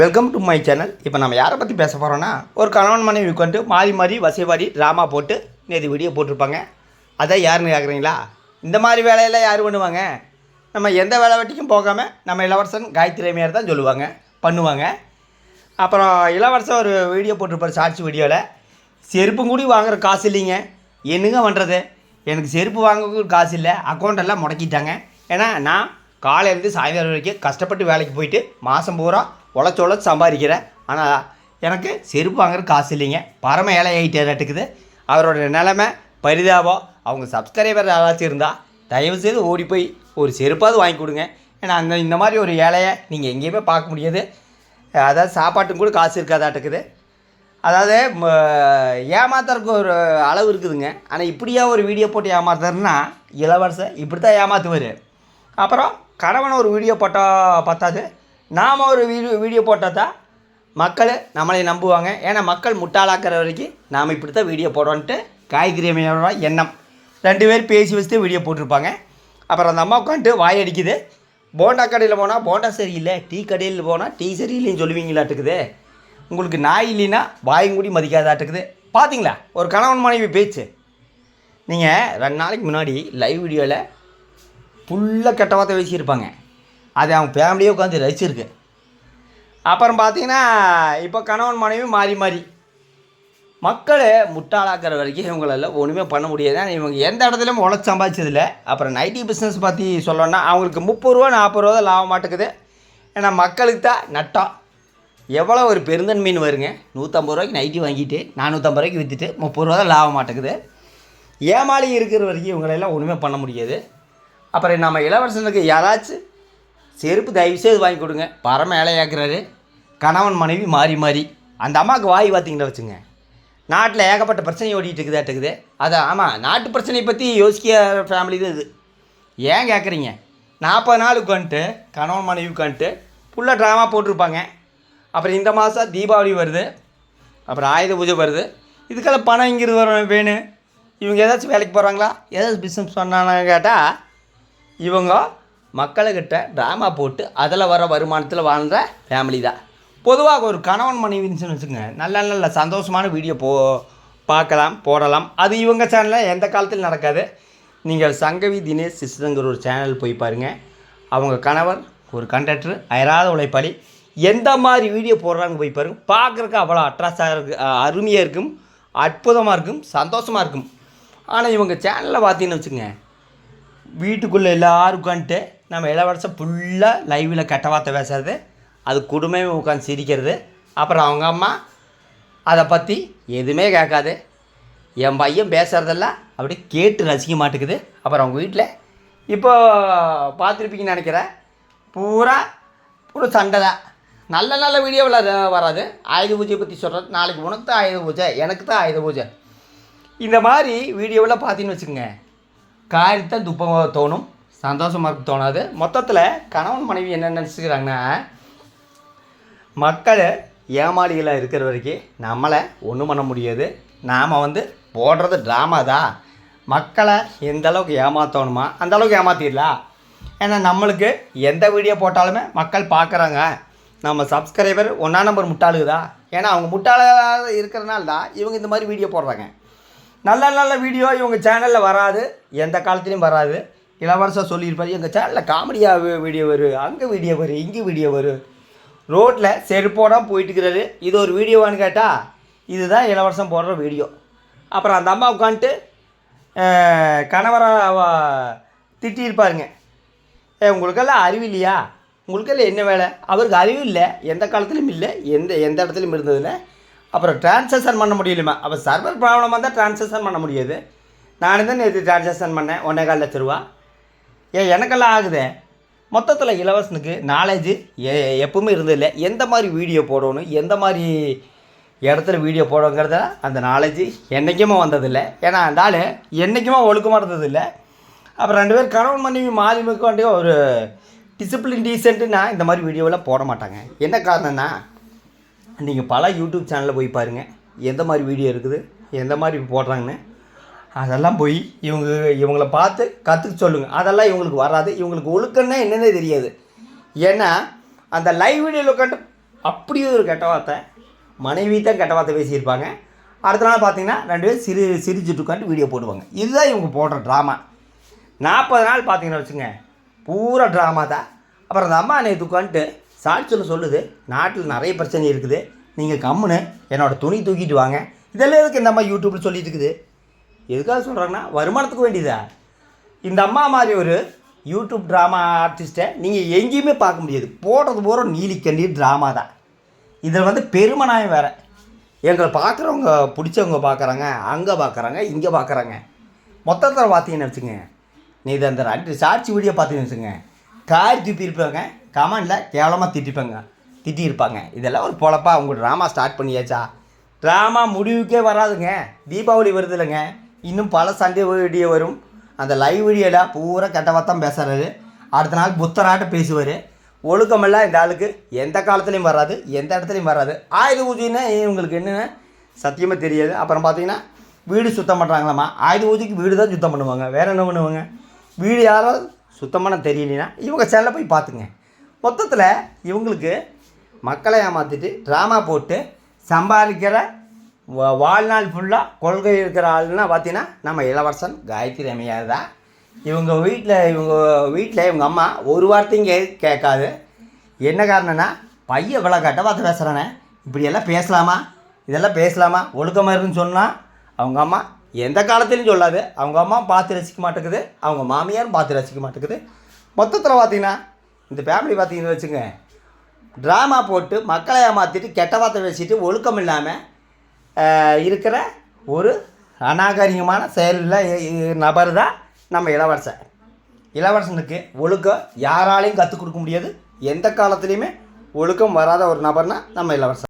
Welcome to my channel இப்போ நம்ம யாரை பற்றி பேச போகிறோன்னா ஒரு கணவன் மனைவி உட்காந்து மாறி மாறி வசைவாரி ட்ராமா போட்டு நேற்று வீடியோ போட்டிருப்பாங்க. அதான் யாருன்னு கேட்குறீங்களா இந்த மாதிரி வேலையெல்லாம் யார் பண்ணுவாங்க? நம்ம எந்த வேலை வெட்டிக்கும் போகாமல் நம்ம இளவரசன் காயத்ரி அம்மையார் தான் சொல்லுவாங்க பண்ணுவாங்க. அப்புறம் இளவரசன் ஒரு வீடியோ போட்டிருப்பார் ஷார்ட்ஸ் வீடியோவில் செருப்பும் கூடி வாங்குற காசு இல்லைங்க. என்னங்க பண்ணுறது எனக்கு செருப்பு வாங்க காசு இல்லை. அக்கௌண்ட் எல்லாம் முடக்கிட்டாங்க. ஏன்னா நான் காலையிலேருந்து சாயந்தரம் வரைக்கும் கஷ்டப்பட்டு வேலைக்கு போயிட்டு மாதம் பூரா உழைச்சி உழைச்சி சம்பாதிக்கிறேன் ஆனால் எனக்கு செருப்பு வாங்குற காசு இல்லைங்க. பரம ஏழை ஆகிட்டேட்டுக்குது அவரோட நிலைமை பரிதாபம். அவங்க சப்ஸ்கிரைபர் யாராச்சும் இருந்தால் தயவுசெய்து ஓடி போய் ஒரு செருப்பாவது வாங்கி கொடுங்க. ஏன்னா அந்த இந்த மாதிரி ஒரு ஏழையை நீங்கள் எங்கேயுமே பார்க்க முடியாது. அதாவது சாப்பாட்டும் கூட காசு இருக்காதாட்டுக்குது. அதாவது ஏமாத்துறதுக்கு ஒரு அளவு இருக்குதுங்க. ஆனால் இப்படியா ஒரு வீடியோ போட்டு ஏமாத்துறதுன்னா இளவரசர் இப்படி தான் ஏமாற்றுவார் அப்புறம் கணவன் ஒரு வீடியோ போட்டால் பத்தாது. நாம் ஒரு வீடியோ வீடியோ போட்டால் தான் மக்கள் நம்மளை நம்புவாங்க. ஏன்னா மக்கள் முட்டாளாக்குற வரைக்கும் நாம் இப்படி தான் வீடியோ போடுறோன்ட்டு காய்கறி அம்மையோட எண்ணம். ரெண்டு பேர் பேசி வச்சுட்டு வீடியோ போட்டிருப்பாங்க. அப்புறம் அந்த அம்மா உட்காந்துட்டு வாய் அடிக்குது. போண்டா கடையில் போனால் போண்டா சரியில்லை டீ கடையில் போனால் டீ சரியில்லைன்னு சொல்லுவீங்களாட்டுக்குது. உங்களுக்கு நாய் இல்லைன்னா வாயுங்கூடி மதிக்காதாட்டுக்குது. பார்த்தீங்களா ஒரு கணவன் மனைவி பேச்சு. நீங்கள் ரெண்டு நாளைக்கு முன்னாடி லைவ் வீடியோவில் ஃபுல்லாக கெட்ட வார்த்தை பேசியிருப்பாங்க. அது அவங்க ஃபேமிலியே உட்காந்து ரசிச்சிருக்கு. அப்புறம் பார்த்தீங்கன்னா இப்போ கணவன் மனைவி மாறி மாறி. மக்களை முட்டாளாக்குற வரைக்கும் இவங்களெல்லாம் ஒன்றுமே பண்ண முடியாது. ஏன்னா இவங்க எந்த இடத்துலையும் உழைச்சி சம்பாதிச்சதில்ல. அப்புறம் நைட்டி பிஸ்னஸ் பற்றி சொல்லணும்னா அவங்களுக்கு முப்பது ரூபா நாற்பது ரூபா தான் லாபம் மாட்டேங்குது ஏன்னா மக்களுக்கு தான் நட்டம். எவ்வளோ ஒரு பெருந்தன் மீன் வருங்க. நூற்றம்பது ரூபாய்க்கு நைட்டி வாங்கிட்டு நானூற்றம்பது ரூபாய்க்கு விற்றுட்டு முப்பது ரூபா தான் லாபம் மாட்டேங்குது ஏமாளி இருக்கிற வரைக்கும் இவங்களெல்லாம் ஒன்றுமே பண்ண முடியாது. அப்புறம் நம்ம இளவரசனுக்கு யாராச்சும் செருப்பு தயவுசெய்து வாங்கி கொடுங்க. பரம ஏழையாக்குறாரு கணவன் மனைவி மாறி மாறி. அந்த அம்மாவுக்கு வாய் பார்த்தீங்களா வச்சுங்க. நாட்டில் ஏகப்பட்ட பிரச்சனை ஓடிட்டு இருக்குதாட்டுக்குது அதான் ஆமாம் நாட்டு பிரச்சனையை பற்றி யோசிக்க ஃபேமிலி தான் இது. ஏன் கேட்குறீங்க நாற்பது நாள் உட்காந்துட்டு கணவன் மனைவி உட்காந்துட்டு ஃபுல்லாக ட்ராமா போட்டிருப்பாங்க. அப்புறம் இந்த மாதம் தீபாவளி வருது. அப்புறம் ஆயுத பூஜை வருது. இதுக்கெல்லாம் பணம் இங்கிருந்து வர வேணும் இவங்க ஏதாச்சும் வேலைக்கு போகிறாங்களா ஏதாச்சும் பிஸ்னஸ் பண்ணான்னு கேட்டால் இவங்க மக்களுக்கிட்ட ட்ராமா போட்டு அதில் வர வருமானத்தில் வாழ்ந்த ஃபேமிலி தான். பொதுவாக ஒரு கணவன் மனைவின்னு வச்சுக்கோங்க நல்ல நல்ல சந்தோஷமான வீடியோ போ பார்க்கலாம் போடலாம். அது இவங்க சேனலில் எந்த காலத்திலும் நடக்காது. நீங்கள் சங்கவி தினேஷ் சிஸ்டங்கிற ஒரு சேனல் போய் பாருங்கள் அவங்க கணவர் ஒரு கண்டக்டர் அயராத உழைப்பாளி. எந்த மாதிரி வீடியோ போடுறாங்க போய் பாருங்க. பார்க்குறக்கு அவ்வளோ அட்ராஸாக இருக்கு அருமையாக இருக்கும் அற்புதமாக இருக்கும் சந்தோஷமாக இருக்கும். ஆனால் இவங்க சேனலில் பார்த்தீங்கன்னு வச்சுக்கோங்க வீட்டுக்குள்ளே எல்லாரும் உட்காந்துட்டு நம்ம இளவரசம் ஃபுல்லாக லைவில் கெட்ட வார்த்தை பேசுறது அது குடும்பமே உட்காந்து சிரிக்கிறது அப்புறம் அவங்க அம்மா அதை பற்றி எதுவுமே கேட்காது. என் பையன் பேசுகிறதெல்லாம் அப்படியே கேட்டு ரசிக்க மாட்டேங்குது. அப்புறம் அவங்க வீட்டில் இப்போ பார்த்துருப்பீங்கன்னு நினைக்கிறேன் பூரா பூரா சண்டை தான். நல்ல நல்ல வீடியோவில் அது வராது. ஆயுத பூஜையை பற்றி சொல்கிறது நாளைக்கு உனக்கு தான் ஆயுத பூஜை எனக்கு தான் ஆயுத பூஜை. இந்த மாதிரி வீடியோவில் பார்த்தீங்கன்னு வச்சுக்கோங்க காரியத்தை துப்பமாக தோணும் சந்தோஷமாக தோணாது. மொத்தத்தில் கணவன் மனைவி என்ன நினச்சிக்கிறாங்கன்னா மக்கள் ஏமாளிகளாக இருக்கிற வரைக்கும் நம்மளை ஒன்றும் பண்ண முடியாது. நாம் வந்து போடுறது ட்ராமா தான் மக்களை எந்த அளவுக்கு ஏமாற்றணுமா அந்த அளவுக்கு ஏமாற்றிடலாம் ஏன்னா நம்மளுக்கு எந்த வீடியோ போட்டாலுமே மக்கள் பார்க்குறாங்க. நம்ம சப்ஸ்கிரைபர் ஒன்றா நம்பர் முட்டாளுதா ஏன்னா அவங்க முட்டாளாக இருக்கிறனால தான் இவங்க இந்த மாதிரி வீடியோ போடுறாங்க. நல்ல நல்ல வீடியோ இவங்க சேனலில் வராது. எந்த காலத்துலேயும் வராது. இளவரசர் சொல்லியிருப்பாரு எங்கள் சேனலில் காமெடியாக வீடியோ வரும் அங்கே வீடியோ வரும் இங்கே வீடியோ வரும் ரோட்டில் செருப்போட போயிட்டுருக்கிறாரு இது ஒரு வீடியோவான்னு கேட்டால் இதுதான் இளவரசன் போடுற வீடியோ அப்புறம் அந்த அம்மா உட்காந்துட்டு கணவரை திட்டியிருப்பாருங்க. ஏ உங்களுக்கெல்லாம் அறிவு இல்லையா? உங்களுக்கெல்லாம் என்ன வேலை? அவருக்கு அறிவு இல்லை. எந்த காலத்துலையும் இல்லை. எந்த எந்த இடத்துலையும் இருந்ததில்ல. அப்புறம் டிரான்சாக்ஷன் பண்ண முடியலைமா அப்போ சர்வர் ப்ராப்ளமாக தான் டிரான்சாக்ஷன் பண்ண முடியாது. நானே தான் நேற்று டிரான்சாக்ஷன் பண்ணேன். ஒன்றே கால் லட்ச ரூபா ஏன் எனக்கெல்லாம் ஆகுதே. மொத்தத்தில் இலவசனுக்கு நாலேஜு எ எப்பவுமே இருந்ததில்லை. எந்த மாதிரி வீடியோ போடணும் எந்த மாதிரி இடத்துல வீடியோ போடணுங்கிறத அந்த நாலேஜ் என்றைக்குமே வந்ததில்லை. ஏன்னா அந்த ஆள் என்றைக்குமே ஒழுக்கமாக இருந்ததில்லை. அப்புறம் ரெண்டு பேர் கணவன் மனைவி மாறி வேண்டிய ஒரு டிசிப்ளின் டீசென்ட்டுனா இந்த மாதிரி வீடியோவெல்லாம் போட மாட்டாங்க. என்ன காரணம்னா நீங்கள் பல யூடியூப் சேனலில் போய் பாருங்கள் எந்த மாதிரி வீடியோ இருக்குது எந்த மாதிரி போடுறாங்கன்னு. அதெல்லாம் போய் இவங்க இவங்கள பார்த்து கற்றுக்க சொல்லுங்கள் அதெல்லாம் இவங்களுக்கு வராது. இவங்களுக்கு ஒழுக்கம்னா என்னென்னே தெரியாது. ஏன்னா அந்த லைவ் வீடியோவில் உட்காந்து அப்படியே ஒரு கெட்ட வார்த்தை மனைவி தான் கெட்ட வார்த்தை பேசியிருப்பாங்க. அடுத்த நாள் பார்த்தீங்கன்னா ரெண்டு பேரும் சிரி சிரிச்சுட்டு உட்காந்து வீடியோ போடுவாங்க. இதுதான் இவங்க போடுற ட்ராமா நாற்பது நாள் பார்த்தீங்கன்னா வச்சுங்க பூரா ட்ராமா தான். அப்புறம் அந்த அம்மா நேற்று உட்காந்துட்டு சாட்சியில் சொல்லுது. நாட்டில் நிறைய பிரச்சனை இருக்குது. நீங்கள் கம்முன்னு என்னோட துணி தூக்கிட்டு வாங்க. இதெல்லாம் எதுக்கு இந்த அம்மா யூடியூப்பில் சொல்லிட்டு இருக்குது? எதுக்காக சொல்கிறாங்கன்னா வருமானத்துக்கு வேண்டியதா? இந்த அம்மா மாதிரி ஒரு யூடியூப் ட்ராமா ஆர்டிஸ்ட்டை நீங்கள் எங்கேயுமே பார்க்க முடியாது. போடுறது பூரா நீலிக்கண்டி ட்ராமா தான். இதில் வந்து பெருமனாயம் வேறு. எங்களை பார்க்குறவங்க பிடிச்சவங்க பார்க்குறாங்க அங்கே பார்க்குறாங்க இங்கே பார்க்குறாங்க. மொத்தத்தில் பார்த்தீங்கன்னு வச்சுங்க நீ இதை அந்த ரெண்டு சாட்சி வீடியோ பார்த்தீங்கன்னு வச்சுங்க காரி துப்பியிருப்பாங்க கமெண்டில் கேவலமாக திட்டிப்பேங்க திட்டியிருப்பாங்க. இதெல்லாம் ஒரு பொழப்பா. அவங்க ட்ராமா ஸ்டார்ட் பண்ணியாச்சா? ட்ராமா முடிவுக்கே வராதுங்க. தீபாவளி வருது இல்லைங்க இன்னும் பல சண்டே வீடியோ வரும். அந்த லைவ் வீடியோவில் பூரா கெட்டவாத்தான் பேசுகிறாரு அடுத்த நாள் புத்தராட்ட பேசுவார். ஒழுக்கமெல்லாம் இந்த ஆளுக்கு எந்த காலத்துலேயும் வராது எந்த இடத்துலையும் வராது. ஆயுத பூஜைன்னா இவங்களுக்கு என்னென்ன? சத்தியமாக தெரியாது. அப்புறம் பார்த்தீங்கன்னா வீடு சுத்தம் பண்ணுறாங்களாம்மா ஆயுத பூஜைக்கு வீடு தான் சுத்தம் பண்ணுவாங்க. வேறு என்ன பண்ணுவாங்க? வீடு யாராவது சுத்தம் பண்ண தெரியலனா இவங்க செல்ல போய் பார்த்துங்க. மொத்தத்தில் இவங்களுக்கு மக்களை ஏமாற்றிட்டு ட்ராமா போட்டு சம்பாதிக்கிற வாழ்நாள் ஃபுல்லாக கொள்கை இருக்கிற ஆளுன்னா பார்த்தீங்கன்னா நம்ம இளவரசன் காயத்ரி அம்மையார் தான். இவங்க வீட்டில் இவங்க வீட்டில் இவங்க அம்மா ஒரு வார்த்தையும் கே கேட்காது. என்ன காரணம்னா பையன் இவ்வளோ கட்ட பார்த்து பேசுகிறானே இப்படியெல்லாம் பேசலாமா? இதெல்லாம் பேசலாமா? ஒழுக்கமாக இருக்குன்னு சொன்னால் அவங்க அம்மா எந்த காலத்துலையும் சொல்லாது. அவங்க அம்மா பார்த்து ரசிக்க மாட்டேங்குது. அவங்க மாமியாரும் பார்த்து ரசிக்க மாட்டேங்குது. மொத்தத்தில் பார்த்தீங்கன்னா இந்த ஃபேமிலி பார்த்தீங்கன்னு வச்சுங்க ட்ராமா போட்டு மக்களை ஏமாற்றிட்டு கெட்ட வார்த்தை பேசிட்டு ஒழுக்கம் இல்லாமல் இருக்கிற ஒரு அநாகரிகமான செயலில் நபர் தான் நம்ம இளவரசன் இளவரசனுக்கு ஒழுக்கம் யாராலையும் கற்றுக் கொடுக்க முடியாது. எந்த காலத்துலேயுமே ஒழுக்கம் வராத ஒரு நபர்னால் நம்ம இளவரசன்.